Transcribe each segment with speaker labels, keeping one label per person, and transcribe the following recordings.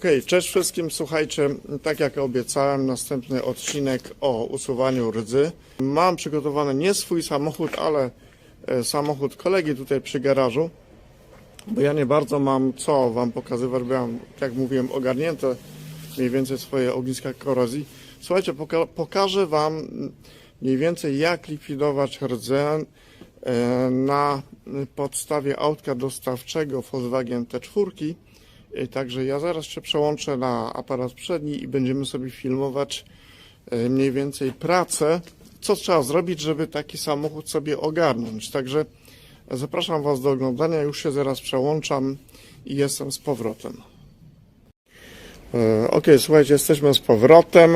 Speaker 1: Okej, cześć wszystkim. Słuchajcie, tak jak obiecałem, następny odcinek o usuwaniu rdzy. Mam przygotowany nie swój samochód, ale e, samochód kolegi tutaj przy garażu, bo ja nie bardzo mam co Wam pokazywać, bo ja, mam, jak mówiłem, ogarnięte mniej więcej swoje ogniska korozji. Słuchajcie, poka- pokażę Wam mniej więcej jak likwidować rdzę e, na podstawie autka dostawczego Volkswagen T4. E, Także ja zaraz się przełączę na aparat przedni i będziemy sobie filmować e, mniej więcej pracę, co trzeba zrobić, żeby taki samochód sobie ogarnąć. Także zapraszam Was do oglądania, już się zaraz przełączam i jestem z powrotem. E, Ok, słuchajcie, jesteśmy z powrotem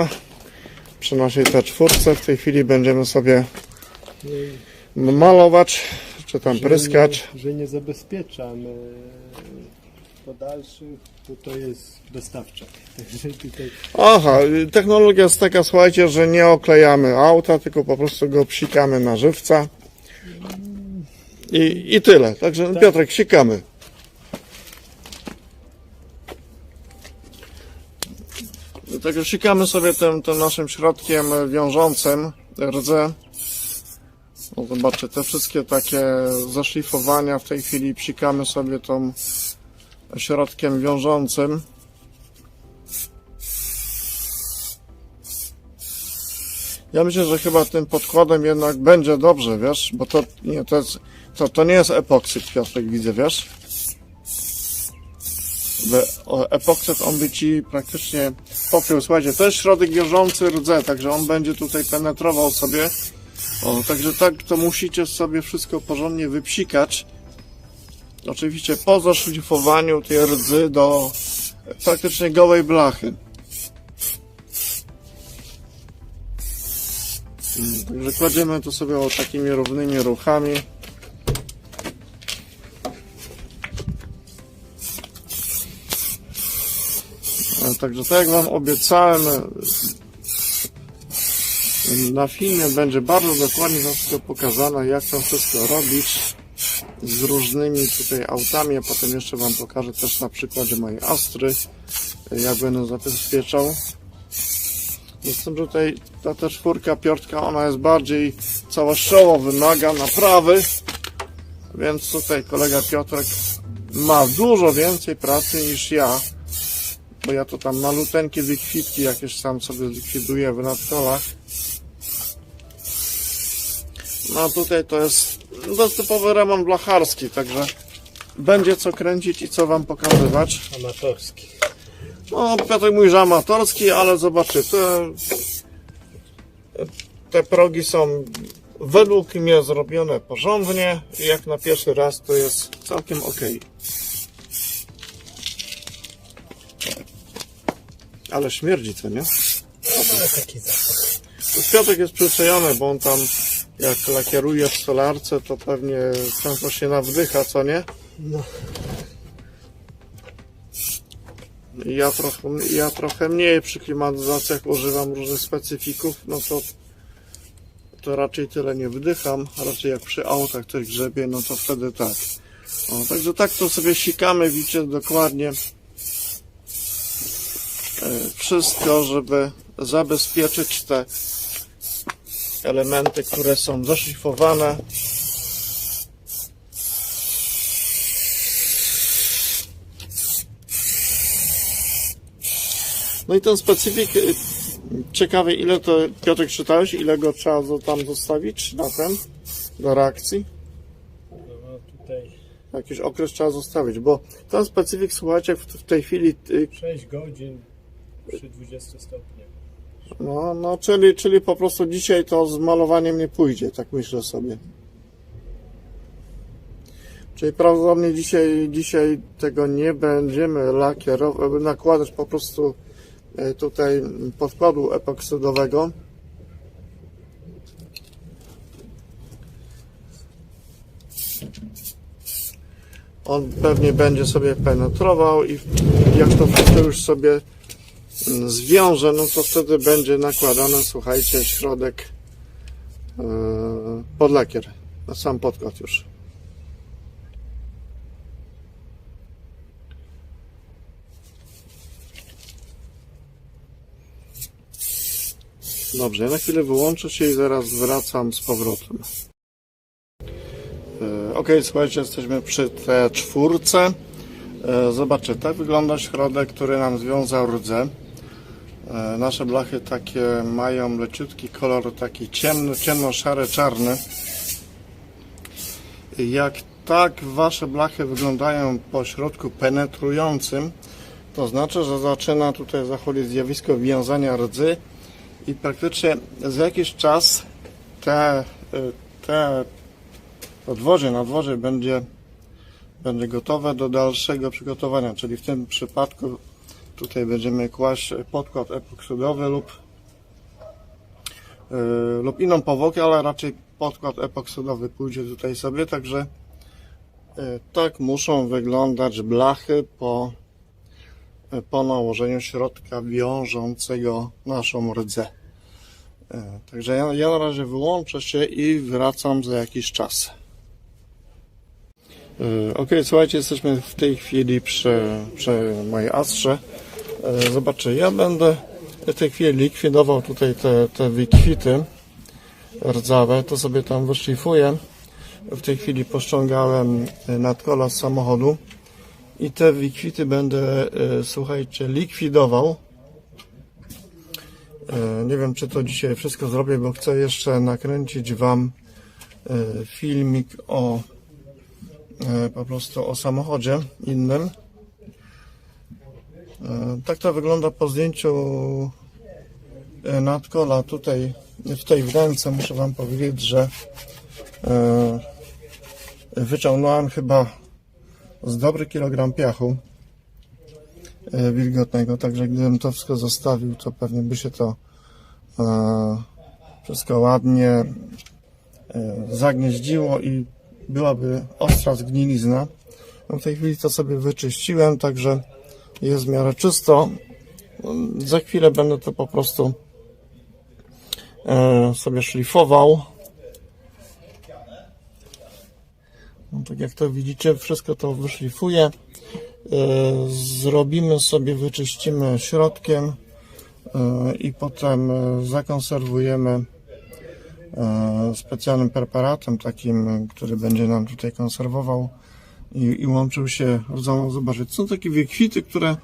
Speaker 1: przy naszej T4. W tej chwili będziemy sobie malować, czy tam pryskać.
Speaker 2: Że nie, że nie zabezpieczam e, podalszych, to to jest dostawczak. Także tutaj
Speaker 1: Aha, technologia jest taka, słuchajcie, że nie oklejamy auta, tylko po prostu go psikamy na żywca. I, i tyle. Także
Speaker 2: Tak.
Speaker 1: Piotrek, sikamy. Także sikamy sobie tym, tym naszym środkiem wiążącym rdzę. No zobaczcie, te wszystkie takie zaszlifowania w tej chwili psikamy sobie tą środkiem wiążącym. Ja myślę, że chyba tym podkładem jednak będzie dobrze, wiesz, bo to nie, to, jest, to, to nie jest epoksyt, Piotrek, widzę, wiesz. Epoksyt on by ci praktycznie pokrył. Słuchajcie, to jest środek wiążący rdze, także on będzie tutaj penetrował sobie. O, także tak to musicie sobie wszystko porządnie wypsikać. Oczywiście po zaszlifowaniu tej rdzy do praktycznie gołej blachy. Także kładziemy to sobie o takimi równymi ruchami. Także tak jak Wam obiecałem, na filmie będzie bardzo dokładnie wszystko pokazane, jak to wszystko robić z różnymi tutaj autami, a potem jeszcze Wam pokażę też na przykładzie mojej Astry, jak będę zabezpieczał. Z tym, że tutaj ta też czwórka, piątka, ona jest bardziej całościowo wymaga naprawy, więc tutaj kolega Piotrek ma dużo więcej pracy niż ja, bo ja to tam maluteńkie wykwitki jakieś sam sobie likwiduję w nadkolach. No tutaj to jest, to jest typowy remont blacharski, także będzie co kręcić i co Wam pokazywać.
Speaker 2: amatorski.
Speaker 1: No, Piotrek mówi, że amatorski, ale zobaczcie, te, te progi są według mnie zrobione porządnie i jak na pierwszy raz to jest całkiem ok. Ale śmierdzi to, nie?
Speaker 2: Ale taki zapach.
Speaker 1: To Piotrek jest przyzwyczajony, bo on tam jak lakieruje w solarce, to pewnie często się nawdycha, co nie?
Speaker 2: No,
Speaker 1: Ja trochę, ja trochę mniej przy klimatyzacjach używam różnych specyfików, no to, to raczej tyle nie wdycham, raczej jak przy autach coś grzebie, no to wtedy tak. O, także tak to sobie sikamy, widzicie dokładnie e, wszystko, żeby zabezpieczyć te elementy, które są zaszlifowane. No i ten specyfik, y, ciekawy ile to, Piotrek czytałeś, ile go trzeba tam zostawić na ten, do reakcji?
Speaker 2: no, tutaj
Speaker 1: Jakiś okres trzeba zostawić, bo ten specyfik, słuchajcie, w, w tej chwili, y,
Speaker 2: 6 godzin przy 20 stopniach.
Speaker 1: No, no czyli, czyli po prostu dzisiaj to z malowaniem nie pójdzie, tak myślę sobie. Czyli prawdopodobnie dzisiaj, dzisiaj tego nie będziemy lakierować, nakładać po prostu e, tutaj podkładu epoksydowego. On pewnie będzie sobie penetrował i jak to wszystko już sobie zwiąże, no to wtedy będzie nakładane, słuchajcie, środek e, pod lakier, na sam podkład już. Dobrze, ja na chwilę wyłączę się i zaraz wracam z powrotem. E, ok, słuchajcie, jesteśmy przy T4. E, zobaczcie, tak wygląda środek, który nam związał rdzę. E, Nasze blachy takie mają leciutki kolor, taki ciemny, ciemno-szary, czarny. Jak tak wasze blachy wyglądają po środku penetrującym, to znaczy, że zaczyna tutaj zachodzić zjawisko wiązania rdzy i praktycznie za jakiś czas te, y, te podwozie, nadwozie będzie, będzie gotowe do dalszego przygotowania, czyli w tym przypadku tutaj będziemy kłaść podkład epoksydowy lub, y, lub inną powłokę, ale raczej podkład epoksydowy pójdzie tutaj sobie, także y, tak muszą wyglądać blachy po po nałożeniu środka wiążącego naszą rdzę. E, Także ja, ja na razie wyłączę się i wracam za jakiś czas. E, Ok, słuchajcie, jesteśmy w tej chwili przy, przy mojej astrze. E, Zobaczcie, ja będę w tej chwili likwidował tutaj te, te wykwity rdzawe, to sobie tam wyszlifuję. W tej chwili pościągałem e, nadkola z samochodu i te wykwity będę, e, słuchajcie, likwidował. Nie wiem, czy to dzisiaj wszystko zrobię, bo chcę jeszcze nakręcić Wam filmik o po prostu o samochodzie innym. E, Tak to wygląda po zdjęciu e, nadkola tutaj w tej wnęce. Muszę Wam powiedzieć, że e, wyciągnąłem chyba z dobry kilogram piachu wilgotnego, także gdybym to wszystko zostawił, to pewnie by się to wszystko ładnie zagnieździło i byłaby ostra zgnilizna. No w tej chwili to sobie wyczyściłem, także jest w miarę czysto. Za chwilę będę to po prostu e, sobie szlifował. No, tak jak to widzicie, wszystko to wyszlifuję. E, Zrobimy sobie, wyczyścimy środkiem e, i potem zakonserwujemy specjalnym preparatem takim, który będzie nam tutaj konserwował i, i łączył się rdzoną. Zobaczyć, są takie wykwity, które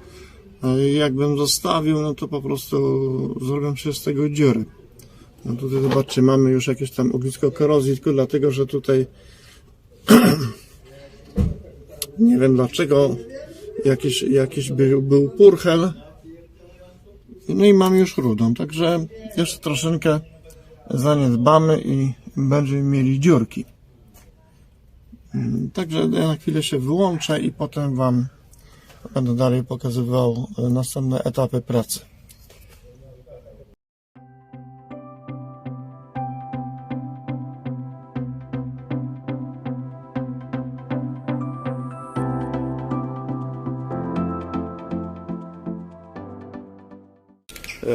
Speaker 1: e, jakbym zostawił, no to po prostu zrobią się z tego dziury. No tutaj zobaczcie, mamy już jakieś tam ognisko korozji, tylko dlatego, że tutaj nie wiem dlaczego jakiś, jakiś był, był purchel. No i mam już rudą, także jeszcze troszeczkę zaniedbamy i będziemy mieli dziurki. Mm, Także ja na chwilę się wyłączę i potem Wam będę dalej pokazywał e, następne etapy pracy.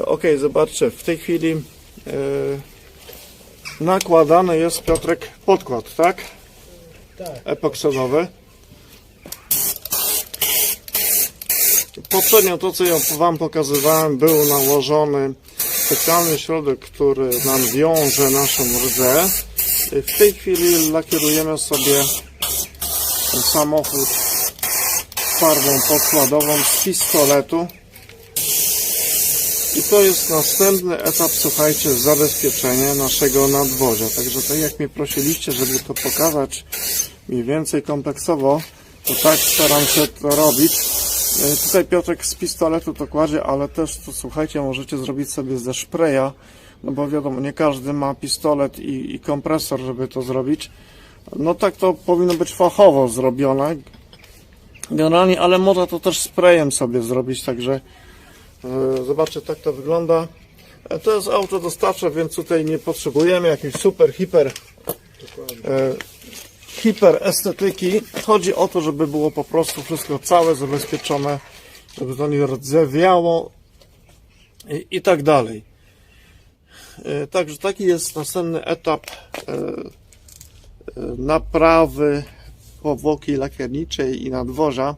Speaker 1: Ok, zobaczcie, w tej chwili e, nakładany jest Piotrek podkład, tak?
Speaker 2: Tak.
Speaker 1: Epoksydowy. Poprzednio to, co ja Wam pokazywałem, był nałożony specjalny środek, który nam wiąże naszą rdzę. W tej chwili lakierujemy sobie samochód farbą podkładową z pistoletu. I to jest następny etap, słuchajcie, zabezpieczenia naszego nadwozia. Także tak jak mnie prosiliście, żeby to pokazać mniej więcej kompleksowo, to tak staram się to robić. E, Tutaj Piotrek z pistoletu to kładzie, ale też to słuchajcie, możecie zrobić sobie ze szpreja, no bo wiadomo, nie każdy ma pistolet i, i kompresor, żeby to zrobić. No tak to powinno być fachowo zrobione. Generalnie, ale można to też sprayem sobie zrobić, także E, Zobaczcie, tak to wygląda. E, To jest auto dostawcze, więc tutaj nie potrzebujemy jakiejś super, hiper, e, hiper estetyki. Chodzi o to, żeby było po prostu wszystko całe, zabezpieczone, żeby to nie rdzewiało i, i tak dalej. E, Także taki jest następny etap e, e, naprawy powłoki lakierniczej i nadwozia.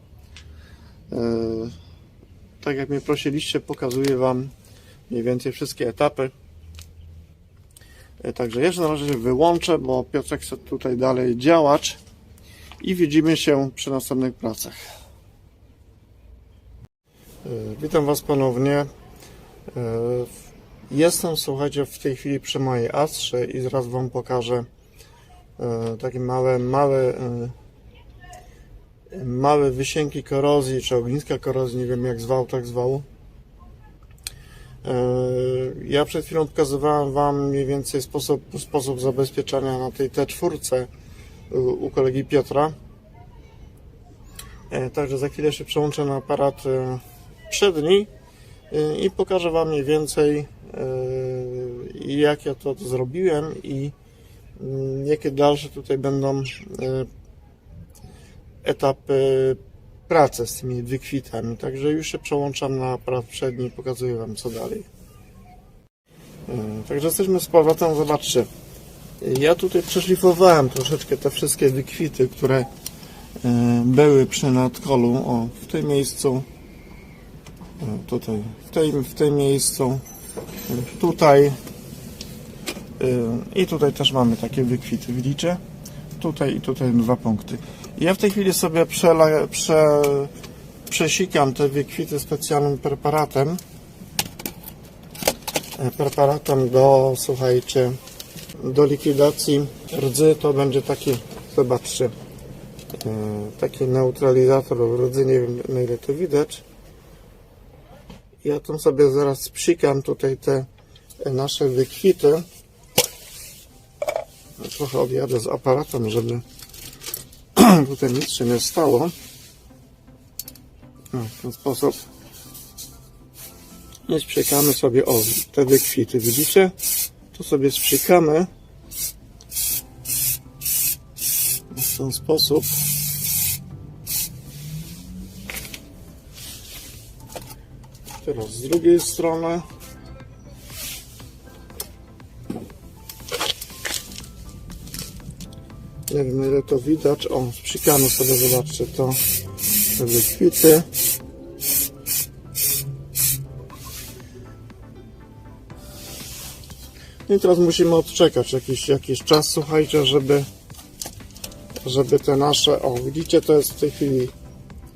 Speaker 1: E, tak jak mnie prosiliście, pokazuję Wam mniej więcej wszystkie etapy. E, Także jeszcze na razie się wyłączę, bo Piotrek chce tutaj dalej działać i widzimy się przy następnych pracach. E, Witam Was ponownie. E, Jestem, słuchajcie, w tej chwili przy mojej Astrze i zaraz Wam pokażę takie małe, małe, małe wysięgi korozji, czy ogniska korozji, nie wiem jak zwał, tak zwał. E, Ja przed chwilą pokazywałem Wam mniej więcej sposób, sposób zabezpieczania na tej T4 u, kolegi Piotra. E, Także za chwilę się przełączę na aparat e, przedni i pokażę Wam mniej więcej jak ja to zrobiłem i mm, jakie dalsze tutaj będą etapy pracy z tymi wykwitami. Także już się przełączam na aparat przedni i pokazuję Wam co dalej. E, Także jesteśmy z powrotem, zobaczcie. Ja tutaj przeszlifowałem troszeczkę te wszystkie wykwity, które e, były przy nadkolu. O, w tym miejscu. e, Tutaj, w tej, w tym miejscu. e, Tutaj. I tutaj też mamy takie wykwity, widzicie? Tutaj i tutaj dwa punkty. Ja w tej chwili sobie przela, prze, przesikam te wykwity specjalnym preparatem. E, Preparatem do, słuchajcie, do likwidacji rdzy to będzie taki, zobaczcie, e, taki neutralizator rdzy, nie wiem na ile to widać. Ja tam sobie zaraz psikam tutaj te e, nasze wykwity. Trochę odjadę z aparatem, żeby tutaj nic się nie stało. No, w ten sposób. I sprzykamy sobie, o, te wykwity, widzicie? Tu sobie sprzykamy. W ten sposób. Teraz z drugiej strony. Nie wiem ile to widać. O, sprzykamy sobie, zobaczcie to. Te wykwity. No I teraz musimy odczekać jakiś, jakiś czas, słuchajcie, żeby żeby te nasze, o widzicie, to jest w tej chwili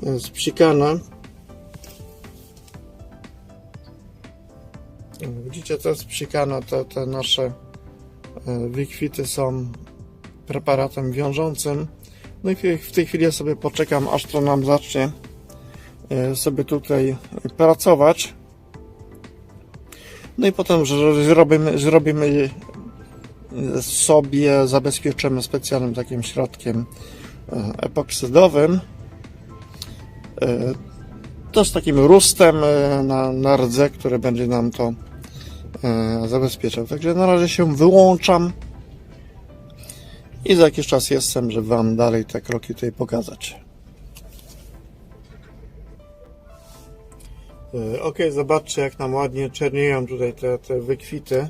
Speaker 1: e, spsikane. Widzicie, to jest spsikane, te, te nasze e, wykwity są preparatem wiążącym. No i w tej chwili ja sobie poczekam, aż to nam zacznie e, sobie tutaj pracować. No i potem zro- zrobimy, zrobimy sobie, zabezpieczymy specjalnym takim środkiem e, epoksydowym. E, To z takim rustem e, na, na rdze, który będzie nam to e, zabezpieczał. Także na razie się wyłączam i za jakiś czas jestem, żeby Wam dalej te kroki tutaj pokazać. E, Ok, zobaczcie jak nam ładnie czernieją tutaj te, te wykwity.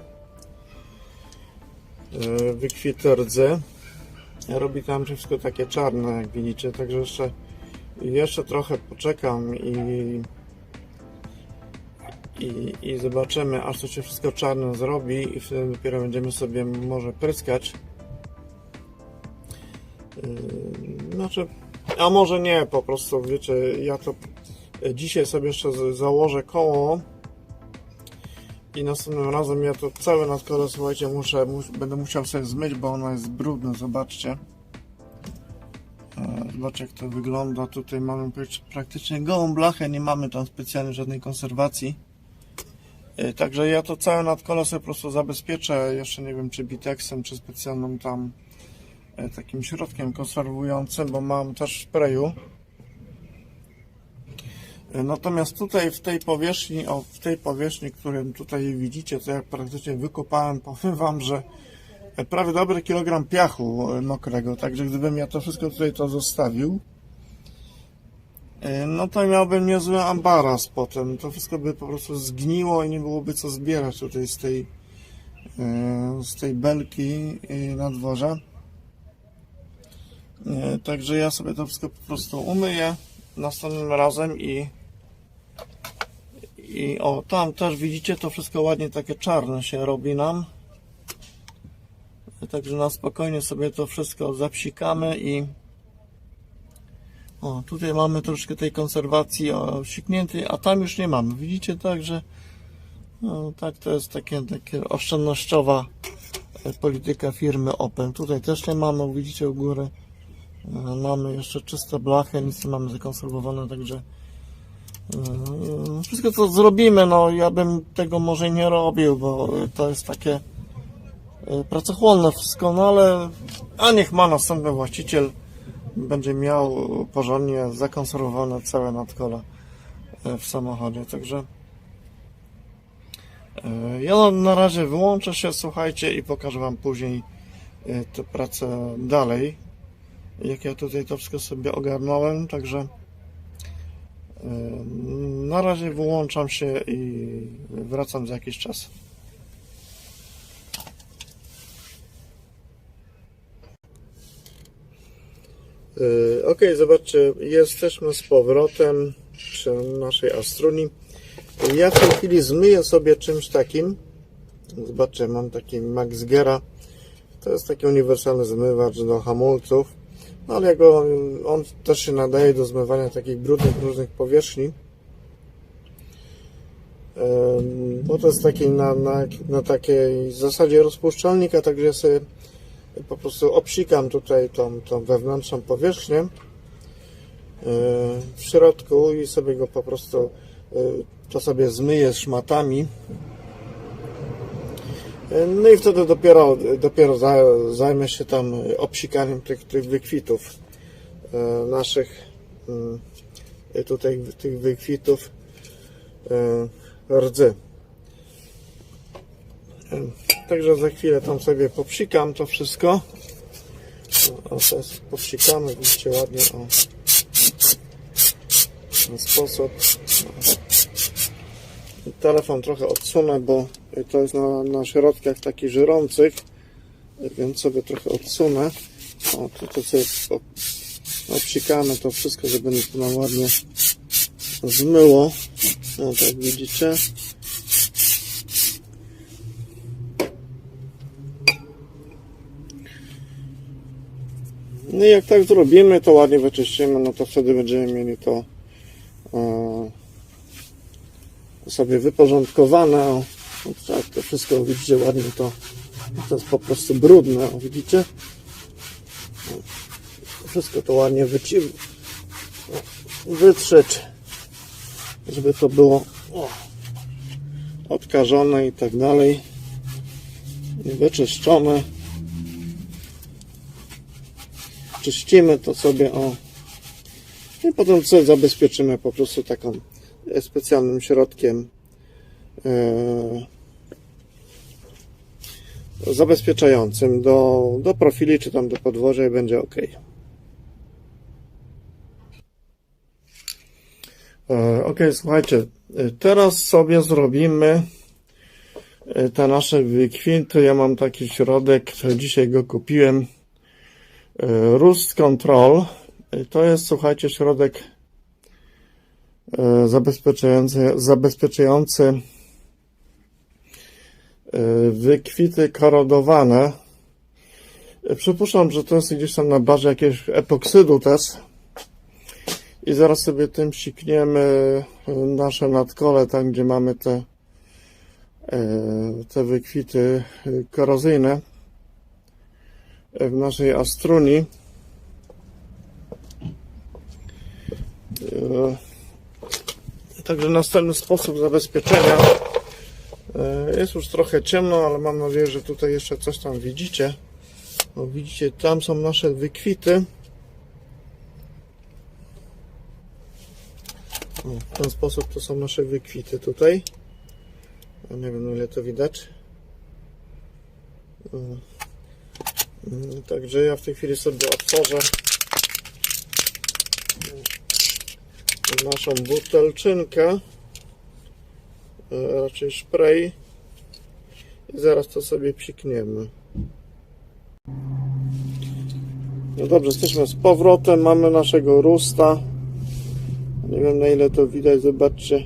Speaker 1: E, Wykwity rdzy. Robi tam wszystko takie czarne, jak widzicie, także jeszcze, jeszcze trochę poczekam i, i, i zobaczymy, aż to się wszystko czarno zrobi i wtedy dopiero będziemy sobie może pryskać. Yy, Znaczy, a może nie, po prostu, wiecie, ja to dzisiaj sobie jeszcze założę koło i następnym razem ja to całe nadkole, słuchajcie, muszę, mus, będę musiał sobie zmyć, bo ono jest brudne, zobaczcie. E, Zobaczcie jak to wygląda, tutaj mamy prak- praktycznie gołą blachę, nie mamy tam specjalnie żadnej konserwacji. E, Także ja to całe nadkole sobie po prostu zabezpieczę, jeszcze nie wiem czy bitexem, czy specjalną tam takim środkiem konserwującym, bo mam też sprayu. E, Natomiast tutaj w tej powierzchni, o w tej powierzchni, którym tutaj widzicie, to jak praktycznie wykopałem, powiem Wam, że e, prawie dobry kilogram piachu e, mokrego, także gdybym ja to wszystko tutaj to zostawił, e, no to miałbym niezły ambaras potem. To wszystko by po prostu zgniło i nie byłoby co zbierać tutaj z tej, e, z tej belki e, na dworze. E, Także ja sobie to wszystko po prostu umyję następnym razem i i o tam też widzicie to wszystko ładnie takie czarne się robi nam Także na spokojnie sobie to wszystko zapsikamy i o, tutaj mamy troszkę tej konserwacji sikniętej, a tam już nie mamy. Widzicie, także no, tak to jest takie, takie oszczędnościowa e, polityka firmy Open. Tutaj też nie mamy, widzicie u góry. E, Mamy jeszcze czyste blachy, nic nie mamy zakonserwowane, także e, wszystko co zrobimy, no ja bym tego może nie robił, bo to jest takie e, pracochłonne wszystko, no ale a niech ma następny właściciel będzie miał porządnie zakonserwowane całe nadkole e, w samochodzie, także ja na razie wyłączę się, słuchajcie i pokażę Wam później tę pracę dalej, jak ja tutaj to wszystko sobie ogarnąłem, także e, na razie wyłączam się i wracam za jakiś czas. Yy, Ok, zobaczcie, jesteśmy z powrotem przy naszej Astruni. Ja w tej chwili zmyję sobie czymś takim. Zobaczcie, mam taki Max Gera. To jest taki uniwersalny zmywacz do hamulców. No ale jego, on też się nadaje do zmywania takich brudnych różnych powierzchni. Bo to jest taki na, na, na takiej zasadzie rozpuszczalnika, także ja sobie po prostu obsikam tutaj tą, tą wewnętrzną powierzchnię yy, w środku i sobie go po prostu yy, to sobie zmyję szmatami. No i wtedy dopiero, dopiero za, zajmę się tam obsikaniem tych, tych wykwitów yy, naszych yy, tutaj tych wykwitów yy, rdzy. Także za chwilę tam sobie popsikam to wszystko. O, teraz popsikamy, widzicie ładnie, o. Ten sposób. Telefon trochę odsunę, bo to jest na, na środkach takich żyrących, więc sobie trochę odsunę. O, to sobie obsikamy to wszystko, żeby to nam ładnie zmyło. No tak widzicie. No i jak tak zrobimy, to ładnie wyczyścimy, no to wtedy będziemy mieli to e, sobie wyporządkowane. No tak, to wszystko widzicie ładnie to, to jest po prostu brudne, widzicie? Wszystko to ładnie wyci wytrzeć, żeby to było o, odkażone i tak dalej. Wyczyszczone. czyścimy to sobie o i potem sobie zabezpieczymy po prostu taką specjalnym środkiem e, zabezpieczającym do, do profili czy tam do podłoża i będzie ok. E, ok, słuchajcie, e, teraz sobie zrobimy te nasze wykwinty. Ja mam taki środek, dzisiaj go kupiłem. Rust Control to jest, słuchajcie, środek zabezpieczający, zabezpieczający e, wykwity korodowane. E, Przypuszczam, że to jest gdzieś tam na bazie jakiegoś epoksydu też. I zaraz sobie tym sikniemy e, nasze nadkole, tam gdzie mamy te, te wykwity korozyjne w naszej Astruni. E, Także następny sposób zabezpieczenia. E, Jest już trochę ciemno, ale mam nadzieję, że tutaj jeszcze coś tam widzicie. Widzicie, tam są nasze wykwity. O, w ten sposób to są nasze wykwity tutaj. Ja nie wiem, ile to widać. O. Mm, Także ja w tej chwili sobie otworzę naszą butelczynkę, e, raczej spray i zaraz to sobie psikniemy. No dobrze, jesteśmy z powrotem, mamy naszego rusta. Nie wiem na ile to widać, zobaczcie.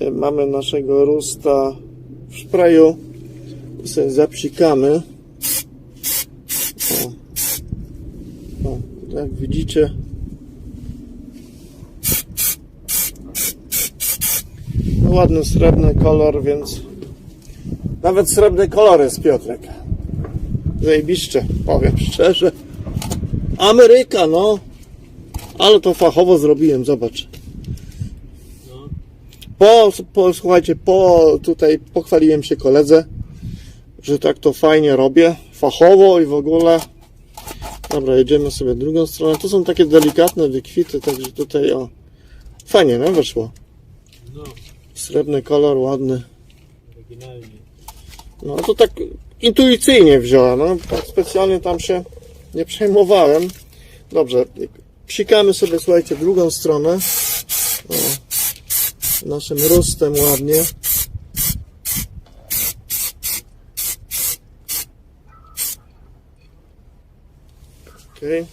Speaker 1: E, mamy naszego rusta w sprayu i sobie zapsikamy. O. O, jak widzicie, ładny srebrny kolor, więc nawet srebrny kolor jest Piotrek. Zajebiście, powiem szczerze. Ameryka, no. Ale to fachowo zrobiłem, zobacz. Po, po, słuchajcie, po tutaj pochwaliłem się koledze, że tak to fajnie robię, fachowo i w ogóle. Dobra, jedziemy sobie drugą stronę. To są takie delikatne wykwity, także tutaj o, fajnie, no wyszło.
Speaker 2: no,
Speaker 1: Srebrny kolor, ładny. No to tak intuicyjnie wziąłem, no tak specjalnie tam się nie przejmowałem. Dobrze, psikamy sobie, słuchajcie, drugą stronę. O, naszym rustem ładnie. Okej.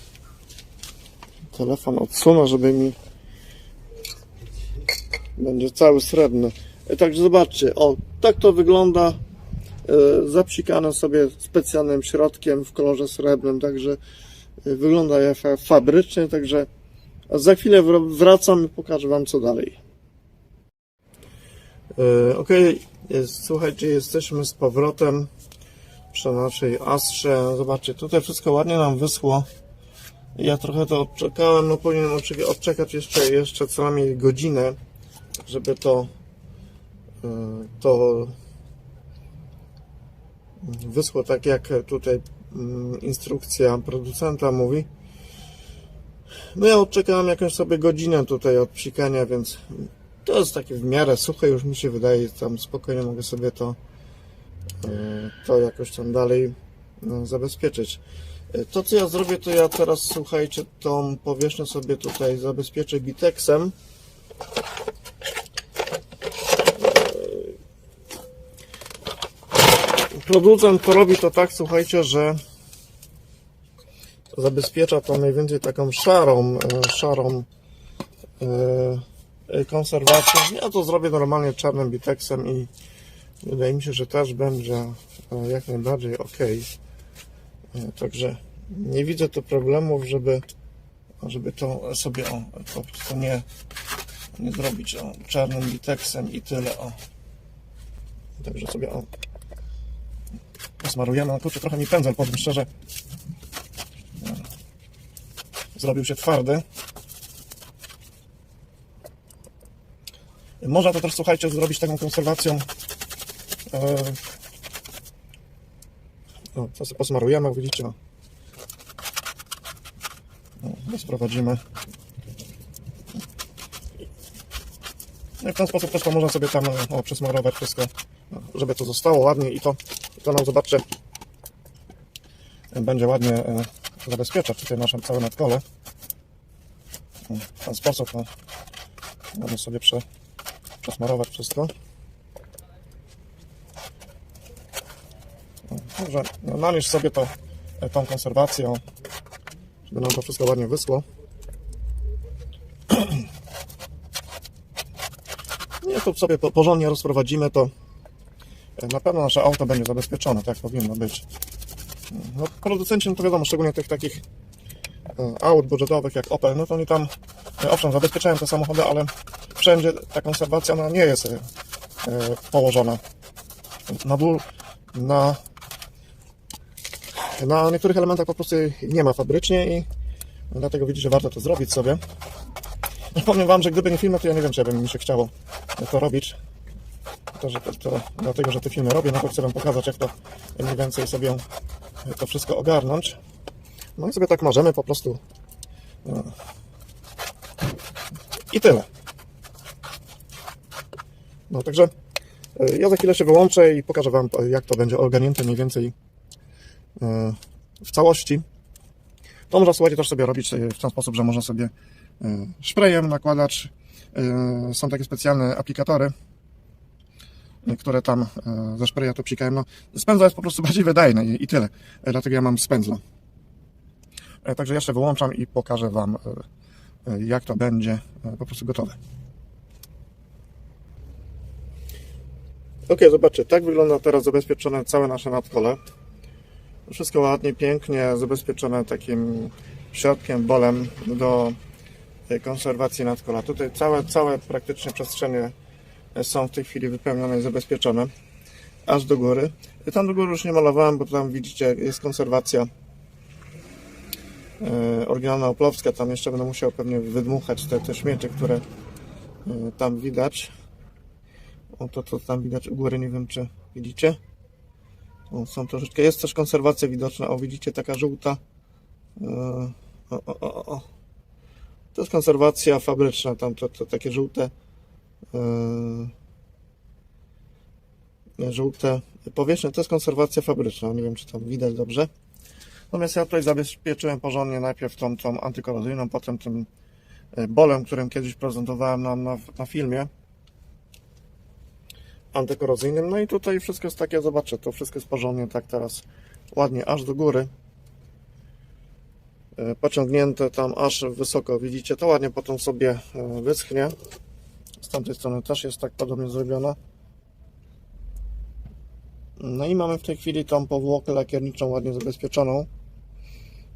Speaker 1: Telefon odsunę, żeby mi będzie cały srebrny. E, Także zobaczcie, o, tak to wygląda e, zapsikane sobie specjalnym środkiem w kolorze srebrnym, także e, wygląda fabrycznie, także za chwilę wr- wracam i pokażę Wam co dalej. Ok, słuchajcie, jesteśmy z powrotem przy naszej Astrze. Zobaczcie, tutaj wszystko ładnie nam wyschło. Ja trochę to odczekałem, no powinienem oczywiście odczekać jeszcze, jeszcze co najmniej godzinę, żeby to e, to wyschło tak jak tutaj mm, instrukcja producenta mówi. No ja odczekałem jakąś sobie godzinę tutaj od psikania, więc to jest takie w miarę suche już mi się wydaje, tam spokojnie mogę sobie to e, to jakoś tam dalej no, zabezpieczyć. E, To co ja zrobię, to ja teraz słuchajcie, tą powierzchnię sobie tutaj zabezpieczę bitexem. Producent to robi to tak, słuchajcie, że zabezpiecza to mniej więcej taką szarą, e, szarą e, e, konserwacją. Ja to zrobię normalnie czarnym bitexem i wydaje mi się, że też będzie jak najbardziej ok. Także nie widzę tu problemów, żeby, żeby to sobie o, po prostu nie, nie zrobić o, czarnym bitexem i tyle. O. Także sobie o, Smarujemy, no kurczę, trochę mi pędzel, powiem szczerze. Zrobił się twardy. Można to też, słuchajcie, zrobić taką konserwacją. E, No, co sobie posmarujemy, widzicie. No, sprowadzimy. No i w ten sposób też to można sobie tam o, przesmarować wszystko, no, żeby to zostało ładnie i to, to nam, zobaczcie, będzie ładnie e, zabezpieczać tutaj nasze całe nadkole. O, W ten sposób no, możemy sobie prze, przesmarować wszystko. Dobrze, no, namierz sobie to, e, tą konserwację, żeby nam to wszystko ładnie wyschło. Nie, to sobie po- porządnie rozprowadzimy, to na pewno nasze auto będzie zabezpieczone, tak powinno być. No, producenci, no to wiadomo, szczególnie tych takich e, aut budżetowych jak Opel, no to oni tam, e, owszem, zabezpieczają te samochody, ale wszędzie ta konserwacja nie jest e, e, położona. Na na, na niektórych elementach po prostu nie ma fabrycznie i dlatego widzicie, że warto to zrobić sobie. No, Powiem Wam, że gdyby nie filmy, to ja nie wiem, czy by mi się chciało to robić. To, że to, dlatego, że te filmy robię, no to chcę Wam pokazać, jak to mniej więcej sobie to wszystko ogarnąć. No i sobie tak możemy po prostu. e, I tyle. No także e, ja za chwilę się wyłączę i pokażę Wam, e, jak to będzie ogarnięte mniej więcej e, w całości. To można słuchajcie też sobie robić e, w ten sposób, że można sobie e, sprayem nakładać. E, Są takie specjalne aplikatory, e, które tam e, ze spraya to psikałem. No, z pędzla jest po prostu bardziej wydajny i, tyle. E, Dlatego ja mam z pędzla. E, Także jeszcze wyłączam i pokażę Wam, jak to będzie po prostu gotowe. Ok, zobaczcie, tak wygląda teraz zabezpieczone całe nasze nadkole. Wszystko ładnie, pięknie, zabezpieczone takim środkiem, bolem do konserwacji nadkola. Tutaj całe, całe praktycznie przestrzenie są w tej chwili wypełnione i zabezpieczone aż do góry. Tam do góry już nie malowałem, bo tam widzicie jest konserwacja e, oryginalna oplowska. Tam jeszcze będę musiał pewnie wydmuchać te, te śmiecie, które e, tam widać. O to, co tam widać u góry, nie wiem czy widzicie. O, są troszeczkę, jest też konserwacja widoczna. O, widzicie, taka żółta. E, O, o, o, o. To jest konserwacja fabryczna, tam to, to takie żółte. E, Żółte powierzchnie to jest konserwacja fabryczna. Nie wiem, czy tam widać dobrze. Natomiast ja tutaj zabezpieczyłem porządnie najpierw tą, tą antykorozyjną, potem tym e, bolem, którym kiedyś prezentowałem nam na, na filmie antykorozyjnym. No i tutaj wszystko jest takie, zobaczcie, to wszystko jest porządnie tak teraz ładnie aż do góry. E, Pociągnięte tam aż wysoko, widzicie, to ładnie potem sobie e, wyschnie. Tamtej strony też jest tak podobnie zrobione. No i mamy w tej chwili tą powłokę lakierniczą ładnie zabezpieczoną,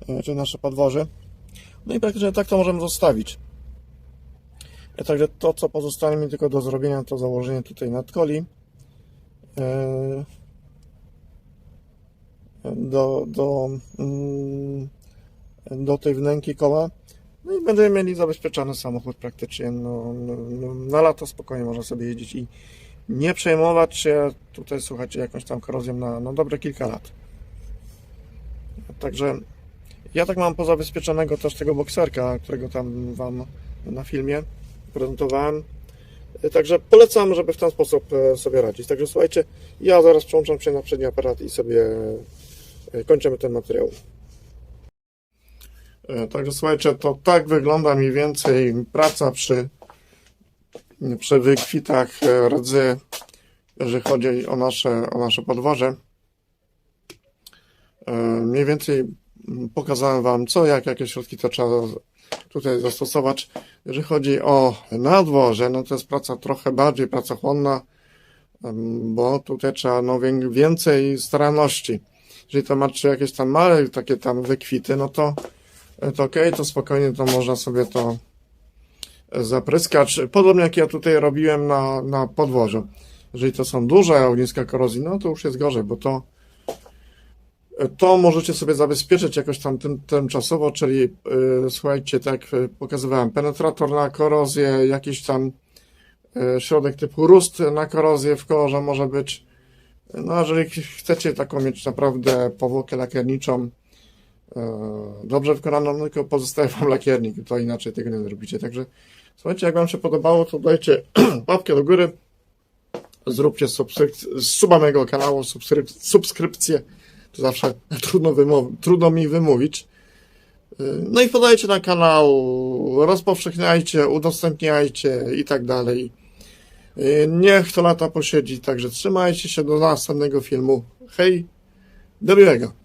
Speaker 1: e, czyli nasze podwozie. No i praktycznie tak to możemy zostawić. E, Także to, co pozostanie mi tylko do zrobienia, to założenie tutaj nadkoli. E, Do, do, mm, do tej wnęki koła. No i będziemy mieli zabezpieczony samochód praktycznie. No, no, no, na lato spokojnie można sobie jeździć i nie przejmować się tutaj, słuchajcie, jakąś tam korozją na, na dobre kilka lat. Także ja tak mam pozabezpieczonego też tego bokserka, którego tam Wam na filmie prezentowałem. Także polecam, żeby w ten sposób e, sobie radzić. Także słuchajcie, ja zaraz przełączam się na przedni aparat i sobie e, kończymy ten materiał. E, Także słuchajcie, to tak wygląda mniej więcej praca przy, przy wykwitach e, rdzy, jeżeli chodzi o nasze, o nasze podwoże. E, Mniej więcej pokazałem Wam co, jak, jakie środki to trzeba tutaj zastosować. Jeżeli chodzi o nadwozie, no to jest praca trochę bardziej pracochłonna, bo tutaj trzeba no, wię- więcej staranności. Jeżeli to macie jakieś tam małe takie tam wykwity, no to to ok, to spokojnie to można sobie to e, zapryskać. Podobnie jak ja tutaj robiłem na, na podwoziu. Jeżeli to są duże ogniska korozji, no to już jest gorzej, bo to to możecie sobie zabezpieczyć jakoś tam tym, tymczasowo, czyli yy, słuchajcie, tak jak pokazywałem, penetrator na korozję, jakiś tam yy, środek typu rust na korozję w kolorze może być. No, jeżeli ch- chcecie taką mieć naprawdę powłokę lakierniczą, dobrze wykonaną, no tylko pozostaje Wam lakiernik, to inaczej tego nie zrobicie. Także słuchajcie, jak Wam się podobało, to dajcie łapkę do góry, zróbcie suba mojego kanału, subskryp- subskrypcję, to zawsze trudno, trudno mi wymówić. Yy, No i podajcie na kanał, rozpowszechniajcie, udostępniajcie i tak dalej. Yy, Niech to lata posiedzi, także trzymajcie się do następnego filmu. Hej, do miłego.